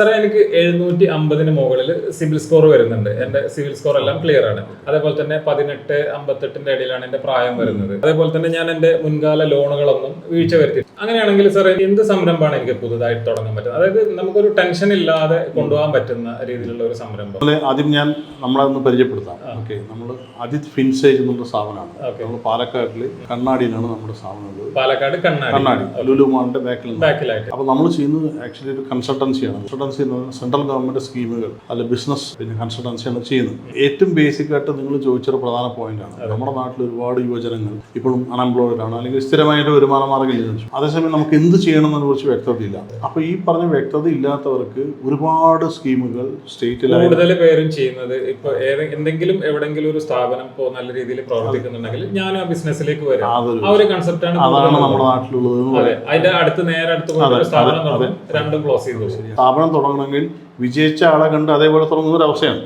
സാറേ എനിക്ക് എഴുന്നൂറ്റി അമ്പതിന് മുകളിൽ സിവിൽ സ്കോർ വരുന്നുണ്ട്. എന്റെ സിവിൽ സ്കോർ എല്ലാം ക്ലിയർ ആണ്. അതേപോലെ തന്നെ പതിനെട്ട് അമ്പത്തെട്ടിന്റെ ഇടയിലാണ് എന്റെ പ്രായം വരുന്നത്. അതേപോലെ തന്നെ ഞാൻ എന്റെ മുൻകാല ലോണുകളൊന്നും വീഴ്ച വരുത്തി. അങ്ങനെയാണെങ്കിൽ സാറേ എന്ത് സംരംഭമാണ് എനിക്ക് പുതുതായിട്ട് തുടങ്ങാൻ പറ്റുന്നത്? അതായത് നമുക്കൊരു ടെൻഷൻ ഇല്ലാതെ കൊണ്ടുപോകാൻ പറ്റുന്ന രീതിയിലുള്ള ഒരു സംരംഭം. ആദ്യം ഞാൻ നമ്മളതൊന്ന് പരിചയപ്പെടുത്താം. ഓക്കെ നമ്മൾ അജിത് ഫിൻസേജ് എന്നുള്ള സ്ഥാപനമാണ് പാലക്കാട്ടിൽ നമ്മൾ പാലക്കാട്ടിൽ കണ്ണാടിയിലാണ് നമ്മുടെ സ്ഥാപനം ഉള്ളത് പാലക്കാട് കണ്ണാടി. കണ്ണാടി ലുലു മാളിന്റെ ബാക്കിൽ നിന്ന് ബാക്കിലായിട്ട്. അപ്പൊ നമ്മൾ ചെയ്യുന്നത് ആക്ച്വലി ഒരു കൺസൾട്ടൻസിയാണ് കൺസൾട്ടൻസി സെൻട്രൽ ഗവൺമെന്റ് സ്കീമുകൾ അല്ല ബിസിനസ് പിന്നെ കൺസൾട്ടൻസിയാണ് ചെയ്യുന്നത്. ഏറ്റവും ബേസിക് ആയിട്ട് നിങ്ങൾ ചോദിച്ചൊരു പ്രധാന പോയിന്റാണ് നമ്മുടെ നാട്ടിൽ ഒരുപാട് യുവജനങ്ങൾ ഇപ്പോഴും അൺഎംപ്ലോയിഡ് ആണ്. അല്ലെങ്കിൽ സ്ഥിരമായിട്ട് വരുമാന മാർഗം ഇല്ല അതേസമയം നമുക്ക് എന്ത് ചെയ്യണം എന്നതിനെ കുറിച്ച് വ്യക്തതയില്ല അപ്പോൾ ഈ പറഞ്ഞ വ്യക്തത ഇല്ലാത്തവർക്ക് ഒരുപാട് സ്കീമുകൾ സ്റ്റേറ്റിൽ കൂടുതൽ പേരും ചെയ്യുന്നത് ഇപ്പൊ എന്തെങ്കിലും എവിടെങ്കിലും ഒരു സ്ഥാപനം ഇപ്പോ നല്ല രീതിയിൽ പ്രവർത്തിക്കുന്നുണ്ടെങ്കിൽ ഞാൻ ആ ബിസിനസ്സിലേക്ക് വരാം. ആ ഒരു കൺസെപ്റ്റാണ് അതാണ് നമ്മുടെ നാട്ടിലുള്ളത് അതിന്റെ അടുത്ത് നേരെ അടുത്ത് സ്ഥാപനം രണ്ടും ക്ലോസ് ചെയ്തു. സ്ഥാപനം തുടങ്ങണമെങ്കിൽ വിജയിച്ച ആളെ കണ്ട് അതേപോലെ തുടങ്ങുന്ന ഒരു അവസ്ഥയാണ്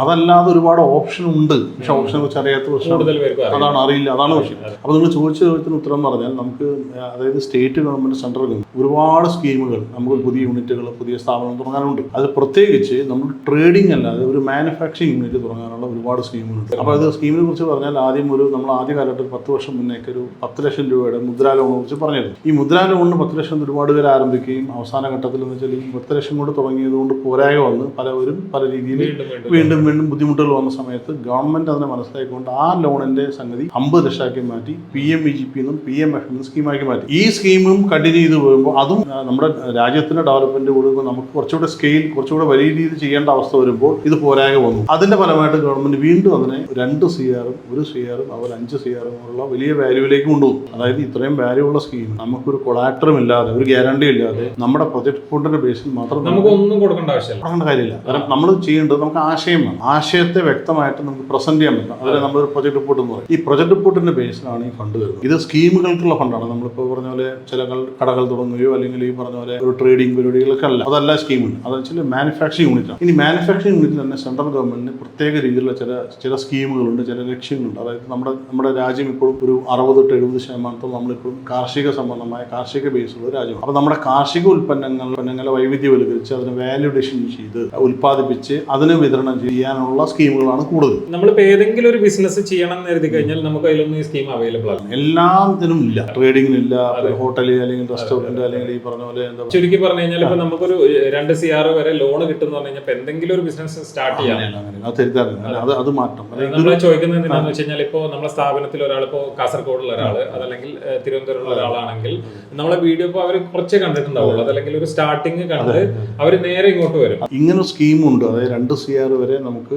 അതല്ലാതെ ഒരുപാട് ഓപ്ഷൻ ഉണ്ട്. പക്ഷെ ഓപ്ഷനെ കുറിച്ച് അറിയാത്ത പ്രശ്നം? അതാണ് അറിയില്ല. അതാണ് വിഷയം. അപ്പോൾ നിങ്ങൾ ചോദിച്ച ചോദ്യത്തിന് ഉത്തരം പറഞ്ഞാൽ നമുക്ക് അതായത് സ്റ്റേറ്റ് ഗവൺമെന്റ് സെൻട്രൽ ഗവൺമെന്റ് ഒരുപാട് സ്കീമുകൾ നമുക്ക് പുതിയ യൂണിറ്റുകൾ പുതിയ സ്ഥാപനം തുടങ്ങാനുണ്ട്. അത് പ്രത്യേകിച്ച് നമ്മൾ ട്രേഡിംഗ് അല്ലാതെ ഒരു മാനുഫാക്ചറിങ് യൂണിറ്റ് തുടങ്ങാനുള്ള ഒരുപാട് സ്കീമുകളുണ്ട് അപ്പോൾ അത് സ്കീമിനെ കുറിച്ച് പറഞ്ഞാൽ ആദ്യം ഒരു നമ്മൾ ആദ്യ കാലഘട്ടത്തിൽ പത്ത് വർഷം മുന്നേക്ക് ഒരു പത്ത് ലക്ഷം രൂപയുടെ മുദ്രാ ലോണിനെ കുറിച്ച് പറഞ്ഞിരുന്നു. ഈ മുദ്രാ ലോണിന് പത്ത് ലക്ഷം ഒരുപാട് പേര് ആരംഭിക്കുകയും അവസാന ഘട്ടത്തിൽ എന്ന് വെച്ചാൽ ഈ പത്ത് ലക്ഷം കൊണ്ട് തുടങ്ങിയത് കൊണ്ട് പോരായ്മ വന്ന് പലവരും പല രീതിയിൽ വീണ്ടും വീണ്ടും ബുദ്ധിമുട്ടുകൾ വന്ന സമയത്ത് ഗവൺമെന്റ് അതിനെ മനസ്സിലാക്കിക്കൊണ്ട് ആ ലോണിന്റെ സംഗതി അമ്പത് ലക്ഷമാക്കി മാറ്റി P M E G P എന്നും പി എം എഫ് എന്നും സ്കീമാക്കി മാറ്റി. ഈ സ്കീമും കണ്ടിന്യൂ ചെയ്ത് പോകുമ്പോൾ അതും നമ്മുടെ രാജ്യത്തിന്റെ ഡെവലപ്മെന്റ് കൊടുക്കുമ്പോൾ നമുക്ക് കുറച്ചുകൂടെ സ്കെയിൽ കുറച്ചുകൂടെ വലിയ രീതിയിൽ ചെയ്യേണ്ട അവസ്ഥ വരുമ്പോൾ ഇത് പോരായ്മ വന്നു. അതിന്റെ ഫലമായിട്ട് ഗവൺമെന്റ് വീണ്ടും അതിനെ രണ്ട് സി ആറും ഒരു സി ആറും അവർ അഞ്ച് സി ആറും ഉള്ള വലിയ വാല്യൂവിലേക്ക് കൊണ്ടുപോകും അതായത് ഇത്രയും വാല്യൂ ഉള്ള സ്കീം നമുക്കൊരു കൊളാക്ടറും ഇല്ലാതെ ഒരു ഗ്യാരണ്ടി ഇല്ലാതെ നമ്മുടെ പ്രൊജക്ട് ഫോണിന്റെ ബേസിൽ മാത്രം നമുക്ക് ഒന്നും കൊടുക്കേണ്ട ആവശ്യമില്ല. കാര്യമില്ല. കാരണം നമ്മൾ ചെയ്യേണ്ടത് നമുക്ക് ആശയം വേണം. ആശയത്തെ വ്യക്തമായിട്ട് നമുക്ക് പ്രസന്റ് ചെയ്യാൻ പറ്റണം അതിൽ നമ്മളൊരു പ്രൊജക്ട് റിപ്പോർട്ട് എന്ന് പറയും. ഈ പ്രൊജക്ട് റിപ്പോർട്ടിന്റെ ബേസിലാണ് ഈ ഫണ്ട് വരുന്നത്. ഇത് സ്കീമുകൾക്കുള്ള ഫണ്ടാണ് നമ്മളിപ്പോൾ പറഞ്ഞ പോലെ ചില കടകൾ തുടങ്ങുകയോ അല്ലെങ്കിൽ ഈ പറഞ്ഞ പോലെ ഒരു ട്രേഡിംഗ് പരിപാടികളൊക്കെ അല്ല. അതല്ല സ്കീമുണ്ട് അത് വെച്ചാൽ മാനുഫാക്ചറിംഗ് യൂണിറ്റ് ആണ്. ഇനി മാനുഫാക്ചറിംഗ് യൂണിറ്റിൽ തന്നെ സെൻട്രൽ ഗവൺമെന്റിന് പ്രത്യേക രീതിയിലുള്ള ചില ചില സ്കീമുകളുണ്ട് ചില ലക്ഷ്യങ്ങളുണ്ട്. അതായത് നമ്മുടെ നമ്മുടെ രാജ്യം ഇപ്പോഴും ഒരു അറുപത് തൊട്ട് എഴുപത് ശതമാനത്തോളം നമ്മളിപ്പോഴും കാർഷിക സംബന്ധമായ കാർഷിക ബേസുള്ള രാജ്യമാണ്. അപ്പോൾ നമ്മുടെ കാർഷിക ഉൽപ്പന്നങ്ങൾ ഉൽപ്പന്നങ്ങളെ വൈവിധ്യവൽക്കരിച്ച് അതിന് വാല്യൂഡേഷൻ ചെയ്ത് ഉൽപ്പാദിപ്പിച്ച് അതിന് വിതരണം ചെയ്യാനുള്ള സ്കീമുകളാണ് കൂടുതൽ. നമ്മൾ ഏതെങ്കിലും ഒരു ബിസിനസ് ചെയ്യണം എന്ന് കരുതി കഴിഞ്ഞാൽ നമുക്ക് അതിലൊന്നും ഈ സ്കീം അവൈലബിൾ ആണ് എല്ലാത്തിനും ഇല്ല. ട്രേഡിങ്ങിനില്ല ഹോട്ടലിൽ അല്ലെങ്കിൽ റെസ്റ്റോറന്റ് അല്ലെങ്കിൽ ഈ പറഞ്ഞ പോലെ എന്താ ചുരുക്കി പറഞ്ഞു കഴിഞ്ഞാൽ ഇപ്പൊ നമുക്കൊരു രണ്ട് സി ആർ വരെ ലോൺ കിട്ടുന്ന പറഞ്ഞു കഴിഞ്ഞാൽ എന്തെങ്കിലും ഒരു ബിസിനസ് സ്റ്റാർട്ട് ചെയ്യാൻ. അത് അത്. അത് മാറ്റം നമ്മൾ ചോദിക്കുന്നത് എന്താണെന്ന് വെച്ച് കഴിഞ്ഞാൽ ഇപ്പോൾ നമ്മുടെ സ്ഥാപനത്തിൽ ഒരാൾ ഇപ്പോൾ കാസർഗോഡുള്ള ഒരാൾ അതല്ലെങ്കിൽ തിരുവനന്തപുരം തിരുവനന്തപുരമുള്ള ഒരാളാണെങ്കിൽ നമ്മളെ വീഡിയോ ഇപ്പോൾ അവർ കുറച്ചേ കണ്ടിട്ടുണ്ടാവുള്ളൂ. അതല്ലെങ്കിൽ ഒരു സ്റ്റാർട്ടിങ് കണ്ട് അവർ നേരെ ഇങ്ങോട്ട് വരും. ഇങ്ങനെ സ്കീമുണ്ട് അതായത് രണ്ട് സി ആർ വരെ നമുക്ക്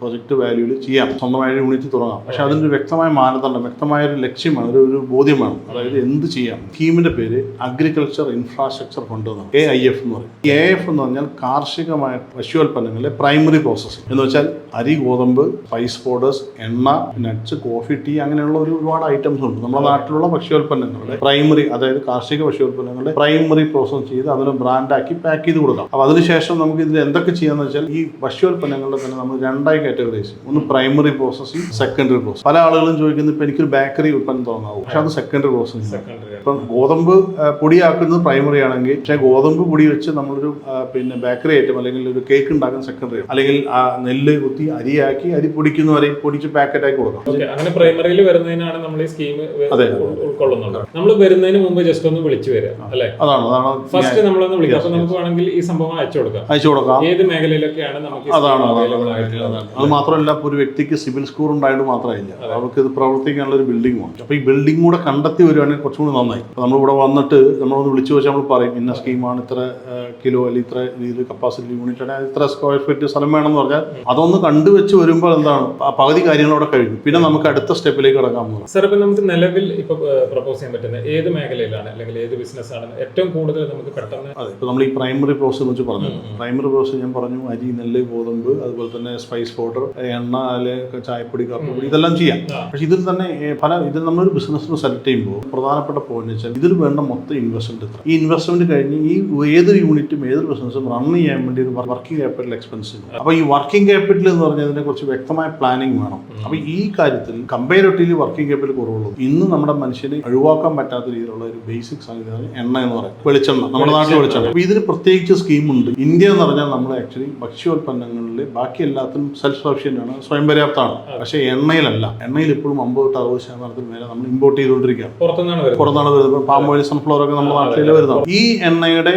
പ്രൊജക്ട് വാല്യൂവിൽ ചെയ്യാം. സ്വന്തമായ യൂണിറ്റ് തുടങ്ങാം. പക്ഷെ അതിന്റെ വ്യക്തമായ മാനദണ്ഡം വ്യക്തമായ ഒരു ലക്ഷ്യമാണ്. ഒരു ഒരു ബോധ്യമാണ്. അതായത് എന്ത് ചെയ്യാം? സ്കീമിന്റെ പേര് അഗ്രികൾച്ചർ ഇൻഫ്രാസ്ട്രക്ചർ ഫണ്ട് എന്നാണ്. എ ഐ എഫ് എന്ന് പറയും. എ എഫ് എന്ന് പറഞ്ഞാൽ കാർഷികമായ ഭക്ഷ്യോൽപ്പന്നങ്ങളിലെ പ്രൈമറി പ്രോസസ്സിംഗ് എന്ന് വെച്ചാൽ അരി ഗോതമ്പ് റൈസ് പൗഡേഴ്സ് എണ്ണ നട്ട്സ് കോഫി ടീ അങ്ങനെയുള്ള ഒരു ഒരുപാട് ഐറ്റംസ് ഉണ്ട്. നമ്മുടെ നാട്ടിലുള്ള ഭക്ഷ്യോൽപ്പന്നങ്ങളുടെ പ്രൈമറി അതായത് കാർഷിക ഭക്ഷ്യോൽപ്പന്നങ്ങളുടെ പ്രൈമറി പ്രോസസ് ചെയ്ത് അതിന് ബ്രാൻഡാക്കി പാക്ക് ചെയ്ത് കൊടുക്കാം. അപ്പോൾ അതിനുശേഷം നമുക്ക് ഇതിൽ എന്തൊക്കെ ചെയ്യാന്ന് വെച്ചാൽ ഈ ഭക്ഷ്യോൽപ്പന്നങ്ങളുടെ തന്നെ നമ്മൾ രണ്ടായി കാറ്റഗറൈസ് ചെയ്യും. ഒന്ന് പ്രൈമറി പ്രോസസ്സിംഗ് സെക്കൻഡറി പ്രോസസ് പല ആളുകളും ചോദിക്കുന്നത് ഇപ്പം എനിക്കൊരു ബേക്കറി ഉൽപ്പന്നം തുടങ്ങാവും പക്ഷെ അത് സെക്കൻഡറി പ്രോസസ്സിംഗ് ഇപ്പം ഗോതമ്പ് പൊടിയാക്കുന്നത് പ്രൈമറി ആണെങ്കിൽ പക്ഷേ ഗോതമ്പ് പൊടി വെച്ച് നമ്മളൊരു പിന്നെ ബേക്കറി ഐറ്റം അല്ലെങ്കിൽ ഒരു കേക്ക് ഉണ്ടാക്കുന്ന സെക്കൻഡറി അല്ലെങ്കിൽ ആ നെല്ല് കുത്തി അരിയാക്കി അരി പൊടിക്കുന്നവരെ പൊടിച്ച് പാക്കറ്റ് ആക്കി കൊടുക്കാം. അങ്ങനെ പ്രൈമറിയിൽ വരുന്നതിനാണ് നമ്മൾ ഈ സ്കീം അതെ. ഉൾക്കൊള്ളുന്നത്. നമ്മൾ വരുന്നതിന് മുമ്പ് ജസ്റ്റ് ഒന്ന് വിളിച്ചു വരാം അല്ലെ? അതാണ് അതാണ് ഫസ്റ്റ് നമ്മളൊന്ന് വിളിക്കാം. അപ്പൊ നമുക്ക് വേണമെങ്കിൽ ഈ സംഭവം അയച്ചു കൊടുക്കാം അയച്ചു കൊടുക്കാം. ഏത് മേഖലയിലൊക്കെയാണ് നമുക്ക് അതാണ് അതാണ്. അത് മാത്രമല്ല ഇപ്പോൾ ഒരു വ്യക്തിക്ക് സിവിൽ സ്കോർ ഉണ്ടായിട്ട് മാത്രമായില്ല അവർക്ക് ഇത് പ്രവർത്തിക്കാനുള്ള ഒരു ബിൽഡിംഗ് വേണം അപ്പോൾ ഈ ബിൽഡിംഗ് കൂടെ കണ്ടെത്തി വരുവാണെങ്കിൽ കുറച്ചും കൂടി നന്നായി. അപ്പോൾ നമ്മളിവിടെ വന്നിട്ട് നമ്മളൊന്ന് വിളിച്ചു വെച്ചാൽ നമ്മൾ പറയും ഇന്ന സ്കീമാണ് ഇത്ര കിലോ അല്ലെങ്കിൽ ഇത്ര രീതിയിൽ കപ്പാസിറ്റി യൂണിറ്റ് ആണ് ഇത്ര സ്ക്വയർ ഫീറ്റ് സ്ഥലം വേണമെന്ന് പറഞ്ഞാൽ അതൊന്ന് കണ്ടുവെച്ച് വരുമ്പോൾ എന്താണ്? പകുതി കാര്യങ്ങളോടെ കഴിഞ്ഞു. പിന്നെ നമുക്ക് അടുത്ത സ്റ്റെപ്പിലേക്ക് കിടക്കാൻ പോകും. സാർ ഇപ്പം നമുക്ക് നിലവിൽ ഇപ്പോൾ പ്രപ്പോസ് ചെയ്യാൻ പറ്റുന്ന ഏത് മേഖലയിലാണ്? അല്ലെങ്കിൽ ഏത് ബിസിനസ് ആണ്? ഏറ്റവും കൂടുതൽ നമുക്ക് പെട്ടെന്ന് അതെ ഇപ്പോൾ നമ്മൾ ഈ പ്രൈമറി പ്രോസസ് വെച്ച് പറഞ്ഞു പ്രൈമറി പ്രോസസ് ഞാൻ പറഞ്ഞു അരി നെല്ല് ഗോതമ്പ് അതുപോലെ തന്നെ സ്പൈസ് പൗഡർ എണ്ണ അല്ലെ ചായപ്പൊടി കറുപ്പൊടി ഇതെല്ലാം ചെയ്യാം. പക്ഷെ ഇതിൽ തന്നെ പല ഇതിൽ നമ്മളൊരു ബിസിനസ്സിന് സെലക്ട് ചെയ്യുമ്പോൾ പ്രധാനപ്പെട്ട പോയിന്റ് വെച്ചാൽ ഇതിൽ വേണ്ട മൊത്തം ഇൻവെസ്റ്റ്മെന്റ് എത്ര ഈ ഇൻവെസ്റ്റ്മെന്റ് കഴിഞ്ഞ് ഈ ഏതൊരു യൂണിറ്റും ഏതൊരു ബിസിനസ്സും റൺ ചെയ്യാൻ വേണ്ടി ഒരു വർക്കിംഗ് ക്യാപിറ്റൽ എക്സ്പെൻസ് ഉണ്ട് അപ്പോൾ ഈ വർക്കിംഗ് ക്യാപിറ്റൽ എന്ന് പറഞ്ഞതിനെ കുറിച്ച് വ്യക്തമായ പ്ലാനിങ് വേണം. അപ്പോൾ ഈ കാര്യത്തിൽ കമ്പയറേറ്റീവ്ലി വർക്കിംഗ് ക്യാപിറ്റൽ കുറവുള്ളൂ. ഇന്ന് നമ്മുടെ മനുഷ്യന് ഒഴിവാക്കാൻ പറ്റാത്ത രീതിയിലുള്ള ഒരു ബേസിക് സംഗതിയാണ് എണ്ണ എന്ന് പറയുന്നത്. വെളിച്ചെണ്ണ നമ്മുടെ നാട്ടിൽ വെളിച്ചെണ്ണ. അപ്പോൾ ഇതിന് പ്രത്യേകിച്ച് സ്കീമുണ്ട് ഇന്ത്യ എന്ന് പറഞ്ഞാൽ നമ്മൾ ആക്ച്വലി ഭക്ഷ്യോൽപ്പന്നങ്ങളിൽ ബാക്കി എല്ലാത്തിനും സെൽഫ് സഫിഷ്യന്റ് ആണ് സ്വയം പര്യാപ്തമാണ് പക്ഷേ എണ്ണയിലല്ല. എണ്ണയിൽ ഇപ്പോഴും അമ്പത് തൊട്ട് അറുപത് ശതമാനത്തിന് മേലെ നമ്മൾ ഇമ്പോർട്ട് ചെയ്തുകൊണ്ടിരിക്കുകയാണ്. പുറത്തുനിന്നാണ് വരുന്നത്. പുറത്താണ് വരുന്നത്. പാം ഓയിൽ സൺഫ്ലവർ ഒക്കെ നമ്മുടെ നാട്ടിൽ വരുന്നത് ഈ എണ്ണയുടെ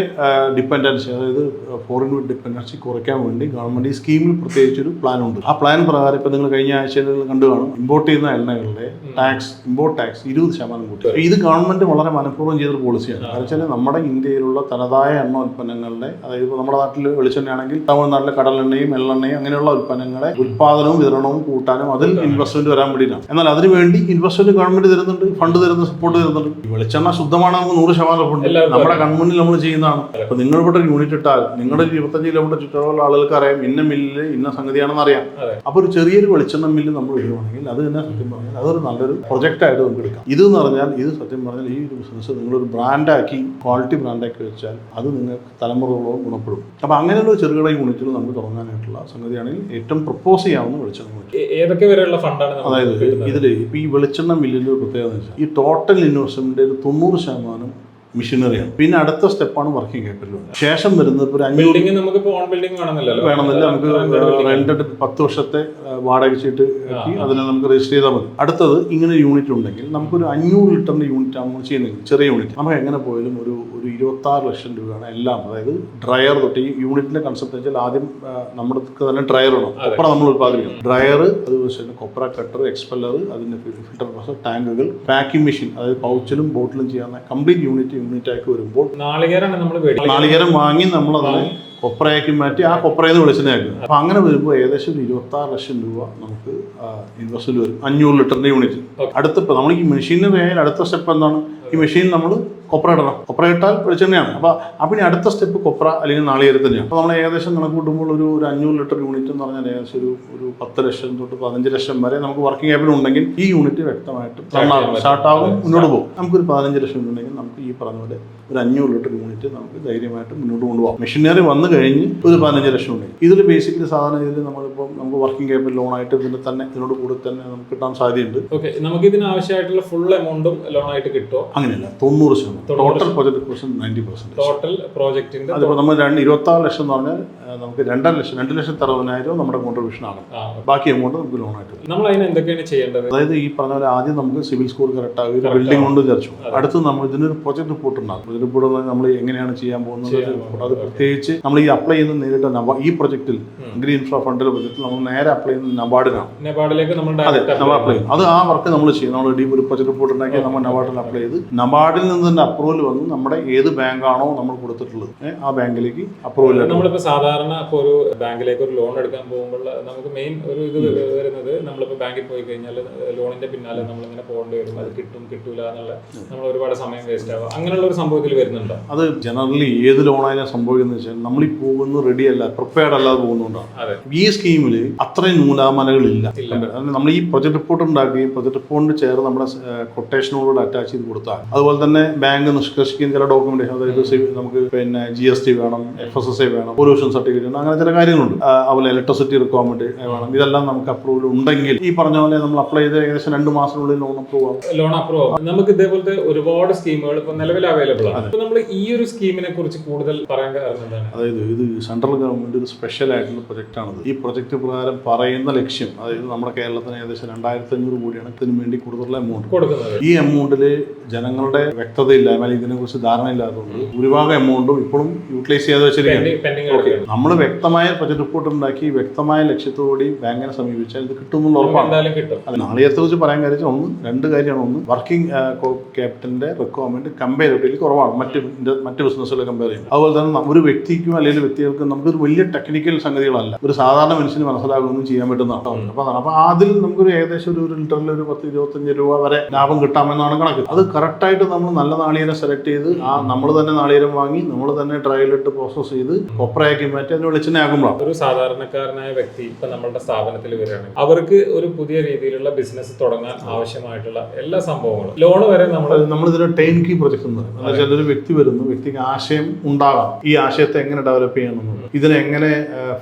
ഡിപ്പെൻഡൻസി അതായത് ഫോറിൻ ഡിപ്പെൻഡൻസി കുറയ്ക്കാൻ വേണ്ടി ഗവൺമെന്റ് ഈ സ്കീമിൽ പ്രത്യേകിച്ച് ഒരു പ്ലാൻ ഉണ്ട്. ആ പ്ലാൻ പ്രകാരം ഇപ്പൊ നിങ്ങൾ കഴിഞ്ഞ ആഴ്ചയിൽ കണ്ടു കാണും. ഇമ്പോർട്ട് ചെയ്യുന്ന എണ്ണകളുടെ ടാക്സ് ഇമ്പോർട്ട് ടാക്സ് ഇരുപത് ശതമാനം കൂട്ടി. ഇത് ഗവൺമെന്റ് വളരെ മനഃപൂർവം ചെയ്തൊരു പോളിസിയാണ് കാരണം വെച്ചാൽ നമ്മുടെ ഇന്ത്യയിലുള്ള തനതായ എണ്ണ ഉൽപ്പന്നങ്ങളുടെ അതായത് നമ്മുടെ നാട്ടിൽ വെളിച്ചെണ്ണയാണെങ്കിൽ തമിഴ്നാട്ടിലെ കടലെണ്ണയും എള്ളെണ്ണയും അങ്ങനെയുള്ള ഉൽപ്പന്നങ്ങളെ ഉൽപ്പാദനവും വിതരണവും കൂട്ടാനും അതിൽ ഇൻവെസ്റ്റ്മെന്റ് വരാൻ വേണ്ടിയിട്ടാണ്. എന്നാൽ അതിനുവേണ്ടി ഇൻവെസ്റ്റ്മെന്റ് ഗവൺമെന്റ് തരുന്നുണ്ട് ഫണ്ട് തരുന്ന സപ്പോർട്ട് തരുന്നുണ്ട്. വെളിച്ചെണ്ണ ശുദ്ധമാണ് നമുക്ക് നൂറ് ശതമാനം ഫണ്ട് നമ്മുടെ കൺമുന്നിൽ നമ്മൾ ചെയ്യുന്നതാണ്. അപ്പൊ നിങ്ങൾ ഇവിടെ ഒരു യൂണിറ്റ് ഇട്ടാൽ നിങ്ങളുടെ ഒരു ഇരുപത്തഞ്ച് കിലോമീറ്റർ ചുറ്റളവുള്ള ആളുകൾക്ക് അറിയാം ഇന്ന മില്ലിൽ ഇന്ന സംഗതിയാണെന്ന് അറിയാം. അപ്പൊ ഒരു ചെറിയൊരു വെളിച്ചെണ്ണ മില്ല് നമ്മൾ വരുവാണെങ്കിൽ അത് തന്നെ സത്യം പറഞ്ഞാൽ അതൊരു നല്ലൊരു പ്രൊജക്റ്റ് ആയിട്ട് നമുക്ക് എടുക്കാം. ഇത് എന്ന് പറഞ്ഞാൽ ഇത് സത്യം പറഞ്ഞാൽ ഈ ഒരു ബിസിനസ് നിങ്ങളൊരു ബ്രാൻഡാക്കി ക്വാളിറ്റി ബ്രാൻഡാക്കി വെച്ചാൽ അത് നിങ്ങൾക്ക് തലമുറകളോ ഗുണപ്പെടും. അപ്പൊ അങ്ങനെയുള്ള ചെറുകിട യൂണിറ്റുകൾ നമുക്ക് തുടങ്ങാനായിട്ടുള്ള സംഗതിയാണെങ്കിൽ ഏറ്റവും പ്രപ്പോസ് ചെയ്യാവുന്ന വെളിച്ചെണ്ണ യൂണിറ്റ് ഏതൊക്കെ വരെയുള്ള ഫണ്ടാണ് അതായത്? ഇതിൽ ഇപ്പോൾ ഈ വെളിച്ചെണ്ണ മില്ലിന്റെ ഒരു പ്രത്യേകത എന്ന് വെച്ചാൽ ഈ ടോട്ടൽ ഇൻവെസ്റ്റ്മെന്റ് ഒരു തൊണ്ണൂറ് ശതമാനം മെഷീനറിയാണ് പിന്നെ അടുത്ത സ്റ്റെപ്പാണ് വർക്കിംഗ് ക്യാപിറ്റൽ ശേഷം വരുന്നത് ഒരു അഞ്ഞൂറ് വേണമെന്നില്ല നമുക്ക്. റെന്റഡ് പത്ത് വർഷത്തെ വാടകച്ചിട്ട് വാടക ചീട്ട് ആക്കി അതിനെ നമുക്ക് രജിസ്റ്റർ ചെയ്താൽ മതി. അടുത്തത് ഇങ്ങനെ യൂണിറ്റ് ഉണ്ടെങ്കിൽ നമുക്കൊരു അഞ്ഞൂറ് ലിറ്ററിന്റെ യൂണിറ്റ് ആണ് ചെയ്യുന്നത്. ചെറിയ യൂണിറ്റ് നമുക്ക് എങ്ങനെ പോയാലും ഒരു ഒരു ഇരുപത്തി ആറ് ലക്ഷം രൂപയാണ് എല്ലാം. അതായത് ഡ്രയർ തൊട്ട് ഈ യൂണിറ്റിന്റെ കൺസെപ്റ്റ് വെച്ചാൽ ആദ്യം നമ്മൾക്ക് നമ്മുടെ തന്നെ ഡ്രയർ വേണം കൊപ്ര നമ്മൾ ഉത്പാദിപ്പിക്കണം ഡ്രയർ അതുപോലെ തന്നെ കൊപ്ര കട്ടർ എക്സ്പെല്ലർ അതിന്റെ ഫിൽറ്റർ പ്രൊസസ് ടാങ്കുകൾ പാക്കിംഗ് മെഷീൻ അതായത് പൗച്ചിലും ബോട്ടിലും ചെയ്യാവുന്ന കംപ്ലീറ്റ് യൂണിറ്റ് യൂണിറ്റ് ആക്കി വരുമ്പോൾ നാളികേരാണ് നമ്മൾ നാളികേരം വാങ്ങി നമ്മൾ അതിനെ കൊപ്രയാക്കി മാറ്റി ആ കൊപ്രയിൽ നിന്ന് വെളിച്ചെണ്ണയാക്കും അപ്പൊ അങ്ങനെ വരുമ്പോൾ ഏകദേശം ഒരു ഇരുപത്തി ആറ് ലക്ഷം രൂപ നമുക്ക് ഇൻവെസ്റ്റ്മെന്റ് വരും. അഞ്ഞൂറ് ലിറ്ററിന്റെ യൂണിറ്റ്. അടുത്ത നമ്മൾ ഈ മെഷീനറി ആയാലും അടുത്ത സ്റ്റെപ്പ് എന്താണ്? ഈ മെഷീൻ നമ്മൾ കൊപ്ര ഇടണം. കൊപ്ര ഇട്ടാൽ വെളിച്ചെണ്ണയാണ് അപ്പൊ അപ്പൊ ഇനി അടുത്ത സ്റ്റെപ്പ് കൊപ്ര അല്ലെങ്കിൽ നാളികേരം തന്നെയാണ്. അപ്പൊ നമ്മൾ ഏകദേശം കണക്ക് കൂട്ടുമ്പോൾ ഒരു ഒരു അഞ്ഞൂറ് ലിറ്റർ യൂണിറ്റ് എന്ന് പറഞ്ഞാൽ ഏകദേശം ഒരു ഒരു പത്ത് ലക്ഷം തൊട്ട് പതിനഞ്ച് ലക്ഷം വരെ നമുക്ക് വർക്കിംഗ് ക്യാപിറ്റൽ ഉണ്ടെങ്കിൽ ഈ യൂണിറ്റ് വ്യക്തമായിട്ട് സ്റ്റാർട്ട് ആകും മുന്നോട്ട് പോകും. നമുക്ക് ഒരു പതിനഞ്ച് ലക്ഷം ഉണ്ടെങ്കിൽ നമുക്ക് ഈ പറഞ്ഞ പോലെ ഒരു അഞ്ഞൂറ് ലിറ്റർ യൂണിറ്റ് നമുക്ക് ധൈര്യമായിട്ട് മുന്നോട്ട് കൊണ്ടുപോകാം. മെഷീനറി വന്നു കഴിഞ്ഞ് ഒരു പതിനഞ്ച് ലക്ഷം ഉണ്ടെങ്കിൽ. ഇതിൽ ബേസിക്കലി സാധാരണ ഇതിൽ നമ്മളിപ്പോൾ നമുക്ക് വർക്കിംഗ് ക്യാപിറ്റൽ ലോൺ ആയിട്ട് ഇതിന് തന്നെ ഇതിനോട് കൂടി തന്നെ നമുക്ക് കിട്ടാൻ സാധ്യതയുണ്ട്. ഓക്കെ നമുക്ക് ഇതിന് ആവശ്യമായിട്ടുള്ള ഫുൾ എമൗണ്ടും ലോൺ ആയിട്ട് കിട്ടുമോ അങ്ങനെയല്ല തൊണ്ണൂറ് ശതമാനം. Total project percent ninety percent total പ്രോജക്റ്റിന്റെ അതിപ്പോൾ നമ്മൾ രണ്ട് ഇരുപത്താറ് ലക്ഷം എന്ന് പറഞ്ഞാൽ നമുക്ക് രണ്ടര ലക്ഷം രണ്ട് ലക്ഷത്തി അറുപതിനായിരം നമ്മുടെ കോൺട്രിബ്യൂഷൻ ആണ്. ബാക്കി എമൗണ്ട് നമുക്ക് ലോൺ ആയിട്ട് നമ്മൾ അതിന് എന്തൊക്കെയാണ് ചെയ്യേണ്ടത്? അതായത് ഈ പറഞ്ഞ പോലെ ആദ്യം നമുക്ക് സിവിൽ സ്കോർ കറക്റ്റ് ആകും ഒരു ബിൽഡിംഗ് കൊണ്ട് വിചാരിച്ചു. അടുത്ത് നമ്മൾ ഇതിനൊരു പ്രൊജക്ട് റിപ്പോർട്ട് ഉണ്ടാകും പ്രൊജക്ട് റിപ്പോർട്ട് നമ്മൾ എങ്ങനെയാണ് ചെയ്യാൻ പോകുന്നത് അത് പ്രത്യേകിച്ച് നമ്മൾ ഈ അപ്ലൈ ചെയ്യുന്ന നേരിട്ട് ഈ പ്രോജക്റ്റിൽ ഗ്രീൻ ഇൻഫ്രാ ഫണ്ടിലെ പ്രൊജക്റ്റിൽ നമ്മൾ നേരെ അപ്ലൈ ചെയ്യുന്നത് നബാർഡിനാണ്. നബാർഡിലേക്ക് നമ്മൾ അതെ ഡയറക്റ്റ് നമ്മൾ അപ്ലൈ ചെയ്യും അത് ആ വർക്ക് നമ്മൾ ചെയ്യും നമ്മൾ ഡീപ്പ് ഒരു പ്രൊജക്ട് റിപ്പോർട്ട് ഉണ്ടാക്കി നമ്മൾ നബാർഡിൽ അപ്ലൈ ചെയ്ത്. നബാർഡിൽ നിന്ന് തന്നെ അപ്രൂവൽ വന്ന് നമ്മുടെ ഏത് ബാങ്കാണോ നമ്മൾ കൊടുത്തിട്ടുള്ളത് ആ ബാങ്കിലേക്ക് അപ്രൂവൽ നമ്മളിപ്പോ സാധാരണ ഇപ്പോൾ ഒരു ബാങ്കിലേക്ക് ഒരു ലോൺ എടുക്കാൻ പോകുമ്പോൾ നമുക്ക് മെയിൻ ഒരു ഇത് വരുന്നത് നമ്മളിപ്പോ ബാങ്കിൽ പോയി കഴിഞ്ഞാൽ ലോണിന്റെ പിന്നാലെ നമ്മളിങ്ങനെ പോകേണ്ടി വരും. അത് കിട്ടും കിട്ടൂല എന്നുള്ള നമ്മൾ ഒരുപാട് സമയം വേസ്റ്റ് ആവാം. അങ്ങനെയുള്ള ഒരു സംഭവത്തിൽ വരുന്നുണ്ടോ? അത് ജനറലി ഏത് ലോണായാലും സംഭവിക്കുന്നത് വെച്ചാൽ നമ്മൾ ഈ പോകുന്നത് റെഡി അല്ല പ്രിപ്പയർഡ് അല്ലാതെ പോകുന്നുണ്ടോ അതെ. ഈ സ്കീമിൽ അത്രയും നൂലാമലകളില്ല. നമ്മൾ ഈ പ്രൊജക്ട് റിപ്പോർട്ട് ഉണ്ടാക്കുകയും പ്രൊജക്ട് റിപ്പോർട്ടിന് ചേർന്ന് നമ്മുടെ കൊട്ടേഷനോട് അറ്റാച്ച് ചെയ്ത് കൊടുത്താൽ അതുപോലെ തന്നെ ബാങ്ക് നിഷ്കർഷിക്കുന്ന ചില ഡോക്യുമെന്റേഷൻ അതായത് നമുക്ക് പിന്നെ ജി എസ് ടി വേണം F S S A I pollution certificate വേണം അങ്ങനെ ചില കാര്യങ്ങളുണ്ട്. അതുപോലെ ഇലക്ട്രിസിറ്റി റിക്വയർമെന്റ് വേണം. ഇതെല്ലാം നമുക്ക് അപ്രൂവൽ ഉണ്ടെങ്കിൽ ഈ പറഞ്ഞ പോലെ നമ്മൾ അപ്ലൈ ചെയ്ത് ഏകദേശം രണ്ട് മാസത്തിനുള്ളിൽ ലോൺ അപ്രൂവ് ആവും. ലോൺ അപ്രൂവ് ആവും. നമുക്ക് ഇതേപോലത്തെ ഒരുപാട് സ്കീമുകൾ ഇപ്പോൾ നിലവിൽ അവൈലബിൾ ആണ്. അപ്പോൾ നമ്മൾ ഈ ഒരു സ്കീമിനെ കുറിച്ച് കൂടുതൽ പറയാൻ കാരണം എന്താണ്? അതായത് ഇത് സെൻട്രൽ ഗവൺമെന്റ് ഒരു സ്പെഷ്യൽ ആയിട്ടുള്ള പ്രൊജക്റ്റാണ് ഈ പ്രൊജക്ട് പ്രകാരം പറയുന്ന ലക്ഷ്യം അതായത് നമ്മുടെ കേരളത്തിന് ഏകദേശം രണ്ടായിരത്തി അഞ്ഞൂറ് കോടിയാണ് ഇതിനു വേണ്ടി കൂടുതലുള്ള എമൗണ്ട് കൊടുക്കുന്നത്. ഈ എമൗണ്ടിൽ ജനങ്ങളുടെ വ്യക്തതയില്ലായ്മ അല്ലെങ്കിൽ ഇതിനെക്കുറിച്ച് ധാരണ ഇല്ലാത്തതുകൊണ്ട് ഭൂരിഭാഗം എമൗണ്ടും ഇപ്പോഴും യൂട്ടിലൈസ് ചെയ്യാതെ വെച്ചിരിക്കുകയാണ്. നമ്മൾ വ്യക്തമായ ബജറ്റ് റിപ്പോർട്ട് ഉണ്ടാക്കി വ്യക്തമായ ലക്ഷ്യത്തോടുകൂടി ബാങ്കിനെ സമീപിച്ചാൽ ഇത് കിട്ടുമെന്നുള്ള ഉറപ്പാണ്. നാളികത്തെ കുറിച്ച് പറയാൻ കാര്യം ഒന്ന് രണ്ട് കാര്യമാണ്. ഒന്ന് വർക്കിംഗ് ക്യാപിറ്റലിന്റെ റിക്വയർമെന്റ് കമ്പയറിറ്റീവ്ലി കുറവാണ്. മറ്റ് മറ്റ് ബിസിനസ്സുകളെ കമ്പയർ ചെയ്യുമ്പോൾ. അതുപോലെ തന്നെ ഒരു വ്യക്തിക്കും അല്ലെങ്കിൽ വ്യക്തികൾക്കും നമുക്കൊരു വലിയ ടെക്നിക്കൽ സംഗതികളല്ല. ഒരു സാധാരണ മനുഷ്യന് മനസ്സിലാകുന്നതും ചെയ്യാൻ പറ്റുന്നതാണ് അപ്പോൾ അപ്പോൾ അതിൽ നമുക്കൊരു ഏകദേശം ഒരു ലിറ്ററിൽ ഒരു പത്ത് ഇരുപത്തഞ്ച് രൂപ വരെ ലാഭം കിട്ടാമെന്നാണ് കണക്ക്. അത് കറക്റ്റായിട്ട് നമ്മൾ നല്ല നാളികേരം സെലക്ട് ചെയ്ത് ആ നമ്മൾ തന്നെ നാളികേരം വാങ്ങി നമ്മൾ തന്നെ ട്രയലിട്ട് പ്രോസസ്സ് ചെയ്ത് കൊപ്രയാക്കി മാറ്റി അതിന് വെളിച്ചെണ്ണ ആക്കുമ്പോഴാണ്. ഒരു സാധാരണക്കാരനായ വ്യക്തി ഇപ്പൊ നമ്മളുടെ സ്ഥാപനത്തിൽ വരികയാണ് അവർക്ക് ഒരു പുതിയ രീതിയിലുള്ള ബിസിനസ് തുടങ്ങാൻ ആവശ്യമായിട്ടുള്ള എല്ലാ സംഭവങ്ങളും. ലോൺ വരെ നമ്മൾ നമ്മളിതിന് ടൈം കീ പ്രൊജക്ട് എന്ന് പറയുന്നത് ഒരു വ്യക്തി വരുന്നു വ്യക്തിക്ക് ആശയം ഉണ്ടാകാം. ഈ ആശയത്തെ എങ്ങനെ ഡെവലപ്പ് ചെയ്യണം എന്നുള്ളത് ഇതിനെ എങ്ങനെ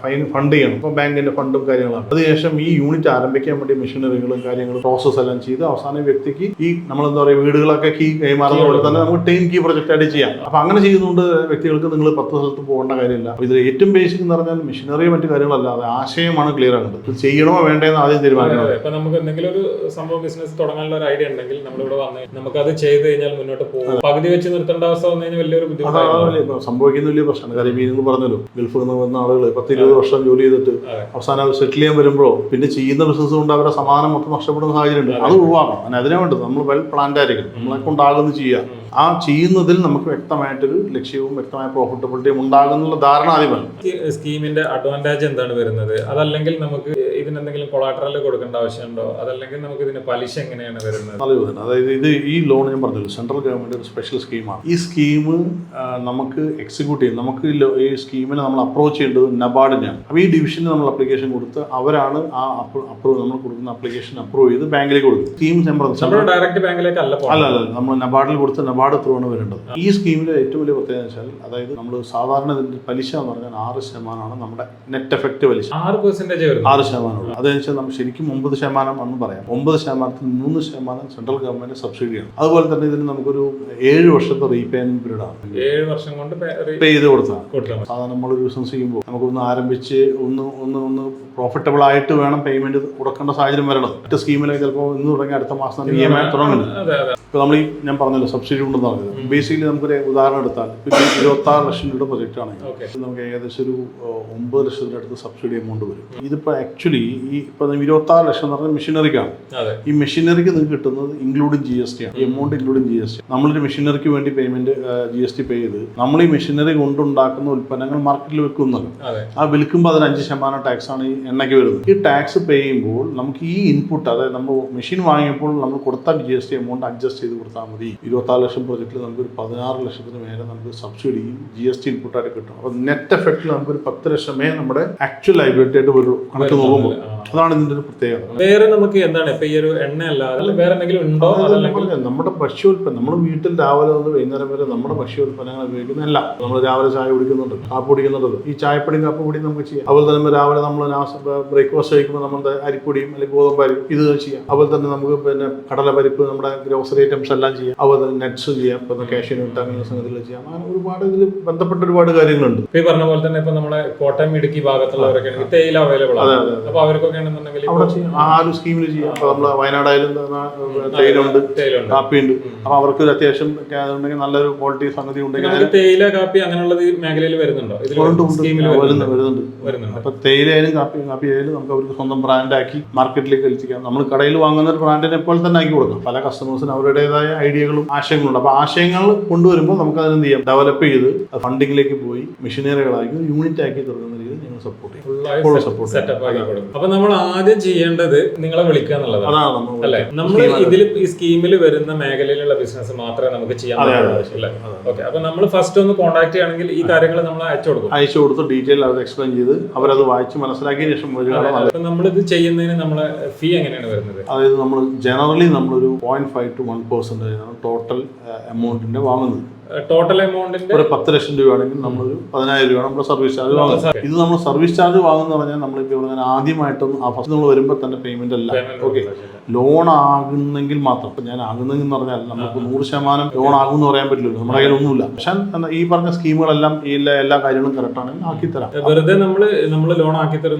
ഫൈൻ ഫണ്ട് ചെയ്യണം. ഇപ്പോൾ ബാങ്കിന്റെ ഫണ്ടും കാര്യങ്ങളാണ്. അതിനുശേഷം ഈ യൂണിറ്റ് ആരംഭിക്കാൻ വേണ്ടി മെഷീനറികളും കാര്യങ്ങളും പ്രോസസ്സ് എല്ലാം ചെയ്ത് അവസാനം വ്യക്തിക്ക് ഈ നമ്മൾ എന്താ പറയുക വീടുകളൊക്കെ കീ കൈമാറുന്ന പോലെ തന്നെ നമുക്ക് ടെയിൻ കീ പ്രൊജക്റ്റ് ആയിട്ട് ചെയ്യാം. അപ്പം അങ്ങനെ ചെയ്യുന്നതുകൊണ്ട് വ്യക്തികൾക്ക് നിങ്ങൾ പത്ത് സ്ഥലത്ത് പോകേണ്ട കാര്യമില്ല. അപ്പോൾ ഇതിൽ ഏറ്റവും ബേസിക് എന്ന് പറഞ്ഞാൽ മെഷീനറി മറ്റു കാര്യങ്ങളല്ലാതെ ആശയമാണ് ക്ലിയർ ആകുന്നത്. ഇത് ചെയ്യണോ വേണ്ടതെന്ന് ആദ്യം തീരുമാനിക്കണം. ഇപ്പൊ നമുക്ക് എന്തെങ്കിലും ഒരു സംഭവം ബിസിനസ് തുടങ്ങാനുള്ള ഒരു ഐഡിയ ഉണ്ടെങ്കിൽ നമ്മളിവിടെ വന്ന് നമുക്ക് അത് ചെയ്ത് കഴിഞ്ഞാൽ മുന്നോട്ട് പോകും. പകുതി വെച്ച് നിർത്തേണ്ട അവസ്ഥ വന്നു കഴിഞ്ഞാൽ വലിയൊരു ബുദ്ധിമുട്ടാണ് സംഭവിക്കുന്ന വലിയ പ്രശ്നമാണ്. കാര്യം ഈ നിങ്ങൾ പറഞ്ഞല്ലോ ഗൾഫിൽ നിന്ന് വന്ന ആളുകൾ പത്ത് ഇരുപത് വർഷം ജോലി ചെയ്തിട്ട് അവസാനം അവർ സെറ്റിൽ ചെയ്യാൻ വരുമ്പോഴോ പിന്നെ ചെയ്യുന്ന ബിസിനസ് കൊണ്ട് അവരുടെ സമാനം മൊത്തം നഷ്ടപ്പെടുന്ന സാഹചര്യം ഉണ്ട്. അത് ഒഴിവാക്കണം. അതിന് അതിനെ വേണ്ടത്. നമ്മൾ വെൽ പ്ലാൻഡ് ആയിരിക്കണം. നമ്മളെ കൊണ്ടാകുന്ന ചെയ്യുക. ആ ചെയ്യുന്നതിൽ നമുക്ക് വ്യക്തമായിട്ടൊരു ലക്ഷ്യവും വ്യക്തമായ പ്രോഫിറ്റബിലിറ്റിയും ഉണ്ടാകുന്നുള്ള ധാരണ ആദ്യം സ്കീമിന്റെ അഡ്വാന്റേജ് എന്താണ് വരുന്നത്? അതല്ലെങ്കിൽ നമുക്ക് ഇതിന് എന്തെങ്കിലും കൊളാട്രൽ കൊടുക്കേണ്ട ആവശ്യമുണ്ടോ? അതല്ലെങ്കിൽ നമുക്ക് ഇതിന് പലിശ എങ്ങനെയാണ് വരുന്നത്? അതായത് ഇത് ഈ ലോൺ ഞാൻ പറഞ്ഞല്ലോ സെൻട്രൽ ഗവൺമെന്റ് ഒരു സ്പെഷ്യൽ സ്കീമാണ് ഈ സ്കീം നമുക്ക് എക്സിക്യൂട്ട് ചെയ്യും. നമുക്ക് ഈ സ്കീമിനെ നമ്മൾ അപ്രോച്ച് ചെയ്യേണ്ടത് നബാർഡിനെയാണ് അപ്പോൾ ഈ ഡിവിഷന് നമ്മൾ അപ്ലിക്കേഷൻ കൊടുത്ത് അവരാണ് ആ അപ്രൂവ് നമ്മൾ കൊടുക്കുന്ന അപ്ലിക്കേഷൻ അപ്രൂവ് ചെയ്ത് ബാങ്കിലേക്ക് കൊടുക്കും. സ്കീം നമ്മൾ ഡയറക്റ്റ് ബാങ്കിലേക്ക് അല്ല അല്ല അല്ല. നമ്മൾ നബാർഡിൽ കൊടുത്ത് നബാർഡ് ത്രൂ ആണ് വരേണ്ടത്. ഈ സ്കീമിലെ ഏറ്റവും വലിയ പ്രത്യേകത വെച്ചാൽ അതായത് നമ്മൾ സാധാരണ പലിശ എന്ന് പറഞ്ഞാൽ ആറ് ശതമാനമാണ് നമ്മുടെ നെറ്റ് എഫക്റ്റ് പലിശ. ആറ് വരുന്നത്. ആറ് ശതമാനമുള്ളൂ അതെന്ന് വെച്ചാൽ നമ്മൾ ശരിക്കും ഒമ്പത് ശതമാനം എന്ന് പറയാം. ഒമ്പത് ശതമാനത്തിൽ മൂന്ന് ശതമാനം സെൻട്രൽ ഗവൺമെന്റ് സബ്സിഡിയാണ് അതുപോലെ തന്നെ ഇതിന് നമുക്കൊരു ഏഴ് വർഷത്തെ റീപേയ്മെന്റ് പീരീഡ് ആണ്. ഏഴ് വർഷം കൊണ്ട് പേ- ചെയ്ത് കൊടുത്താൽ സാധാരണ നമ്മളൊരു ബിസിനസ് ചെയ്യുമ്പോൾ നമുക്കൊന്ന് ആരംഭിച്ച് ഒന്ന് ഒന്ന് ഒന്ന് പ്രോഫിറ്റബിൾ ആയിട്ട് വേണം പേയ്മെന്റ് കൊടുക്കേണ്ട സാഹചര്യം വരണം മറ്റ് സ്കീമിലൊക്കെ ചിലപ്പോൾ ഇന്ന് തുടങ്ങി അടുത്ത മാസം ഇ എം ഐ തുടങ്ങുന്നത് ഇപ്പോൾ നമ്മൾ ഈ ഞാൻ പറഞ്ഞല്ലോ സബ്സിഡി ഉണ്ടെന്ന് പറഞ്ഞത്. ബേസിക്കലി നമുക്കൊരു ഉദാഹരണം എടുത്താൽ ഇപ്പോൾ ഇരുപത്തി ആറ് ലക്ഷം രൂപയുടെ പ്രൊജക്റ്റ് ആണെങ്കിൽ നമുക്ക് ഏകദേശം ഒരു ഒമ്പത് ലക്ഷത്തിന്റെ അടുത്ത് സബ്സിഡി എമൗണ്ട് വരും. ഇതിപ്പോൾ ആക്ച്വലി ഈ ഇപ്പൊ ഇരുപത്തി ആറ് ലക്ഷം എന്ന് പറഞ്ഞാൽ മെഷീനറിക്കാണ്. ഈ മെഷീനറിക്ക് നിങ്ങൾക്ക് കിട്ടുന്നത് ഇൻക്ലൂഡിങ് ജി എസ് ടി ആണ്. ഈ amount including G S T നമ്മളൊരു മെഷീനറിക്ക് വേണ്ടി payment G S T pay ചെയ്ത് നമ്മൾ ഈ മെഷീനറി കൊണ്ടുണ്ടാക്കുന്ന ഉൽപ്പന്നങ്ങൾ മാർക്കറ്റിൽ വെക്കുന്നുണ്ട് ആ വിൽക്കുമ്പോൾ അതിന് അഞ്ച് ശതമാനം ടാക്സ് ആണ് ഈ എണ്ണയ്ക്ക് വരുന്നത്. ഈ ടാക്സ് പേ ചെയ്യുമ്പോൾ നമുക്ക് ഈ ഇൻപുട്ട് അതായത് നമ്മൾ മെഷീൻ വാങ്ങിയപ്പോൾ നമ്മൾ കൊടുത്ത G S T amount adjust ചെയ്ത് കൊടുത്താൽ മതി. ഇരുപത്താറ് ലക്ഷം പ്രൊജക്റ്റിൽ നമുക്കൊരു പതിനാറ് ലക്ഷത്തിന് മേലെ നമുക്ക് സബ്സിഡിയും ജി എസ് ടി ഇൻപുട്ടായിട്ട് കിട്ടും. അപ്പോൾ നെറ്റ് എഫക്റ്റിൽ നമുക്കൊരു പത്ത് ലക്ഷമേ നമ്മുടെ ആക്ച്വൽ ലൈബിലിറ്റി ആയിട്ട് വരുള്ളൂ കണക്ക് നോക്കുമ്പോൾ Uh, അതാണ് ഇതിന്റെ ഒരു പ്രത്യേകത. വേറെ നമുക്ക് എന്താണ്? ഇപ്പൊ ഈ ഒരു എണ്ണ അല്ലാതെ വേറെ എന്തെങ്കിലും ഉണ്ടോ? നമ്മുടെ ഭക്ഷ്യോൽപ്പന്നം നമ്മൾ വീട്ടിൽ രാവിലെ മുതൽ വൈകുന്നേരം വരെ നമ്മുടെ ഭക്ഷ്യോൽപ്പന്നങ്ങൾ ഉപയോഗിക്കുന്നതല്ല. നമ്മൾ രാവിലെ ചായ കുടിക്കുന്നുണ്ട് കാപ്പ് കുടിക്കുന്നുണ്ട്. ഈ ചായപ്പൊടിയും കാപ്പുപൊടിയും നമുക്ക് ചെയ്യാം. അതുപോലെ തന്നെ രാവിലെ നമ്മൾ ബ്രേക്ക്ഫാസ്റ്റ് കഴിക്കുമ്പോൾ നമ്മുടെ അരിപ്പൊടിയും അല്ലെങ്കിൽ ഗോതമ്പ് അരി ഇത് ചെയ്യാം. അതുപോലെ തന്നെ നമുക്ക് പിന്നെ കടല പരിപ്പ് നമ്മുടെ ഗ്രോസറി ഐറ്റംസ് എല്ലാം ചെയ്യാം. അതുപോലെ തന്നെ നെറ്റ്സ് ചെയ്യാം. ഇപ്പൊ കാഷ്യൂ നട്ട് അങ്ങനെ സംഗതികൾ ചെയ്യാം. അങ്ങനെ ഒരുപാട് ഇതിൽ ബന്ധപ്പെട്ട ഒരുപാട് കാര്യങ്ങളുണ്ട്. ഈ പറഞ്ഞ പോലെ തന്നെ ഇപ്പൊ നമ്മുടെ കോട്ടയം ഇടുക്കി ഭാഗത്തുള്ളവരൊക്കെ തേയില അവൈലബിൾ ആണ്. അപ്പൊ ചെയ്യാം ആ ഒരു സ്കീമിൽ ചെയ്യാം. അപ്പൊ നമ്മൾ വയനാടായാലും തേയിലുണ്ട് കാപ്പി കാപ്പിയുണ്ട്. അപ്പൊ അവർക്ക് ഒരു അത്യാവശ്യം ഉണ്ടെങ്കിൽ നല്ലൊരു ക്വാളിറ്റി സംഗതി ഉണ്ടെങ്കിൽ തേയില കാപ്പി അങ്ങനെയുള്ള മേഖലയിൽ വരുന്നുണ്ടോ? വരുന്നുണ്ട്. അപ്പൊ തേയിലയായാലും കാപ്പി കാപ്പി ആയാലും നമുക്ക് അവർക്ക് സ്വന്തം ബ്രാൻഡാക്കി മാർക്കറ്റിലേക്ക് എത്തിക്കാം. നമ്മൾ കടയിൽ വാങ്ങുന്ന ഒരു ബ്രാൻഡിനെ പോലെ തന്നെ ആക്കി കൊടുക്കാം. പല കസ്റ്റമേഴ്സിന് അവരുടേതായ ഐഡിയകളും ആശയങ്ങളും ഉണ്ട് അപ്പൊ ആശയങ്ങൾ കൊണ്ടുവരുമ്പോൾ നമുക്ക് അതിനെന്ത് ചെയ്യാം? ഡെവലപ്പ് ചെയ്ത് ഫണ്ടിങ്ങിലേക്ക് പോയി മെഷീനറികളാക്കി യൂണിറ്റ് ആക്കി തുടങ്ങുന്ന ഞങ്ങൾ സപ്പോർട്ട് ചെയ്യും. കൊടുക്കും. അപ്പൊ നമ്മൾ ആദ്യം ചെയ്യേണ്ടത് നിങ്ങളെ വിളിക്കുക എന്നുള്ളതാണ്. അല്ലെ? നമ്മൾ ഇതിൽ ഈ സ്കീമിൽ വരുന്ന മേഖലയിലുള്ള ബിസിനസ് മാത്രമേ നമുക്ക് ചെയ്യാൻ പറ്റുള്ളൂ. ഓക്കെ അപ്പൊ നമ്മൾ ഫസ്റ്റ് ഒന്ന് കോൺടാക്ട് ചെയ്യണമെങ്കിൽ ഈ കാര്യങ്ങൾ നമ്മൾ അയച്ചു കൊടുക്കും. അയച്ചു കൊടുത്ത് ഡീറ്റെയിൽ അവർ എക്സ്പ്ലെയിൻ ചെയ്ത് അവരത് വായിച്ച് മനസ്സിലാക്കിയ ശേഷം നമ്മൾ ഇത് നമ്മളിത് ചെയ്യുന്നതിന് നമ്മളെ ഫീ എങ്ങനെയാണ് വരുന്നത്? അതായത് നമ്മൾ ജനറലി നമ്മളൊരു point five two one percentage ആണ് ടോട്ടൽ എമൗണ്ടിന്റെ വാങ്ങുന്നത്. ടോട്ടൽ എമൗണ്ടിന്റെ ഒരു പത്ത് ലക്ഷം രൂപയാണെങ്കിൽ നമ്മളൊരു പതിനായിരം രൂപ നമ്മുടെ സർവീസ് ചാർജ് വാങ്ങുന്നത്. ഇത് നമ്മൾ സർവീസ് ചാർജ് വാങ്ങുന്ന പറഞ്ഞാൽ നമ്മളിപ്പോൾ ആദ്യമായിട്ടൊന്നും ആ ഫസ്റ്റ് നമ്മൾ വരുമ്പോൾ തന്നെ പേയ്മെന്റ് അല്ല. ഓക്കെ ലോൺ ആകുന്നെങ്കിൽ മാത്രം. ഇപ്പം ഞാൻ ആകുന്നെങ്കിൽ പറഞ്ഞാൽ നമുക്ക് നൂറ് ശതമാനം ലോൺ ആകും എന്ന് പറയാൻ പറ്റില്ലല്ലോ. നമ്മുടെ കയ്യിൽ ഒന്നുമില്ല. പക്ഷെ ഈ പറഞ്ഞ സ്കീമുകളെല്ലാം ഈ എല്ലാ കാര്യങ്ങളും കറക്റ്റ് ആണെങ്കിൽ ആക്കി തരാം വെറുതെ നമ്മൾ നമ്മൾ ലോൺ ആക്കി തരും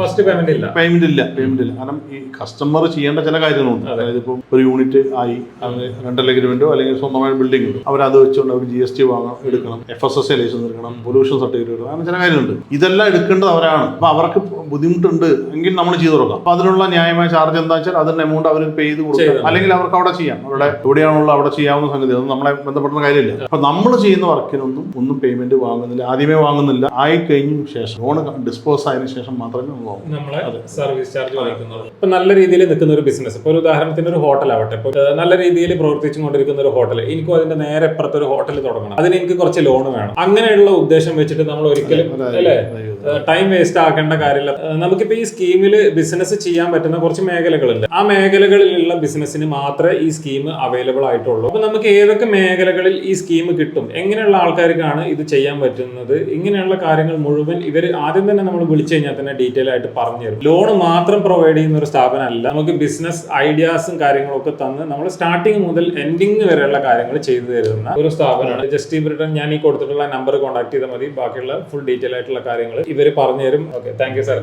ഫസ്റ്റ് പേയ്മെന്റ് ഇല്ല പേയ്മെന്റ് ഇല്ല. പേയ്മെന്റ് ഇല്ല കാരണം ഈ കസ്റ്റമർ ചെയ്യേണ്ട ചില കാര്യങ്ങളുണ്ട്. അതായത് ഇപ്പം ഒരു യൂണിറ്റ് ആയി അവർ റെന്റൽ അഗ്രിമെന്റോ അല്ലെങ്കിൽ സ്വന്തമായ ബിൽഡിംഗ് ഉണ്ട് അവർ അത് വെച്ചുകൊണ്ട് അവർ ജി എസ് ടി വാങ്ങാം എടുക്കണം എഫ് എസ് എസ് ലൈസൻസ് എടുക്കണം പൊല്യൂഷൻ സർട്ടിഫിക്കറ്റ് എടുക്കണം അങ്ങനെ ചില കാര്യങ്ങളുണ്ട്. ഇതെല്ലാം എടുക്കേണ്ടത് അവരാണ്. അപ്പൊ അവർക്ക് ബുദ്ധിമുട്ടുണ്ട് എങ്കിൽ നമ്മൾ ചെയ്തു കൊടുക്കാം. അപ്പൊ അതിനുള്ള ന്യായമായ ചാർജ് എന്താ വെച്ചാൽ അതിന്റെ എമൗണ്ട് അവർ പേ ചെയ്ത് കൊടുക്കും. അല്ലെങ്കിൽ അവർക്ക് അവിടെ ചെയ്യാം. അവരുടെ എവിടെയാണുള്ള അവിടെ ചെയ്യാവുന്ന സംഗതി. അതൊന്നും നമ്മളെ ബന്ധപ്പെട്ട കാര്യമില്ല. അപ്പൊ നമ്മൾ ചെയ്യുന്ന വർക്കിനൊന്നും ഒന്നും പേയ്മെന്റ് വാങ്ങുന്നില്ല. ആദ്യമേ വാങ്ങുന്നില്ല. ആയി കഴിഞ്ഞ ശേഷം ലോൺ ഡിസ്പോസ് ആയതിനു ശേഷം മാത്രമേ നമ്മളെ സർവീസ് ചാർജ് വാങ്ങിക്കുന്നത് ഇപ്പൊ നല്ല രീതിയിൽ നിൽക്കുന്ന ഒരു ബിസിനസ് ഇപ്പൊ ഒരു ഉദാഹരണത്തിന് ഒരു ഹോട്ടൽ ആവട്ടെ. ഇപ്പൊ നല്ല രീതിയിൽ പ്രവർത്തിച്ചു കൊണ്ടിരിക്കുന്ന ഒരു ഹോട്ടൽ എനിക്കും അതിന്റെ നേരെ ഇപ്പുറത്തെ ഒരു ഹോട്ടൽ തുടങ്ങണം. അതിന് എനിക്ക് കുറച്ച് ലോൺ വേണം. അങ്ങനെയുള്ള ഉദ്ദേശം വെച്ചിട്ട് നമ്മൾ ഒരിക്കലും അല്ലേ. ടൈം വേസ്റ്റ് ആക്കേണ്ട കാര്യമില്ല. നമുക്കിപ്പോൾ നമുക്കിപ്പോ ഈ സ്കീമിൽ ബിസിനസ് ചെയ്യാൻ പറ്റുന്ന കുറച്ച് മേഖലകളുണ്ട്. ആ മേഖലകളിലുള്ള ബിസിനസ്സിന് മാത്രമേ ഈ സ്കീം അവൈലബിൾ ആയിട്ടുള്ളൂ. അപ്പോൾ നമുക്ക് ഏതൊക്കെ മേഖലകളിൽ ഈ സ്കീം കിട്ടും? എങ്ങനെയുള്ള ആൾക്കാർക്കാണ് ഇത് ചെയ്യാൻ പറ്റുന്നത്? ഇങ്ങനെയുള്ള കാര്യങ്ങൾ മുഴുവൻ ഇവർ ആദ്യം തന്നെ നമ്മൾ വിളിച്ചു കഴിഞ്ഞാൽ തന്നെ ഡീറ്റെയിൽ ആയിട്ട് പറഞ്ഞു തരും. ലോൺ മാത്രം പ്രൊവൈഡ് ചെയ്യുന്ന ഒരു സ്ഥാപനമല്ല. നമുക്ക് ബിസിനസ് ഐഡിയാസും കാര്യങ്ങളൊക്കെ തന്ന് നമ്മൾ സ്റ്റാർട്ടിങ് മുതൽ എൻഡിങ് വരെയുള്ള കാര്യങ്ങൾ ചെയ്തു തരുന്ന ഒരു സ്ഥാപനമാണ്. ജസ്റ്റി ബ്രിട്ടൻ ഞാൻ ഈ കൊടുത്തിട്ടുള്ള നമ്പർ കോൺടാക്ട് ചെയ്താൽ മതി. ബാക്കിയുള്ള ഫുൾ ഡീറ്റെയിൽ ആയിട്ടുള്ള കാര്യങ്ങൾ ഇവർ പറഞ്ഞു തരും ഓക്കെ താങ്ക് യു സാർ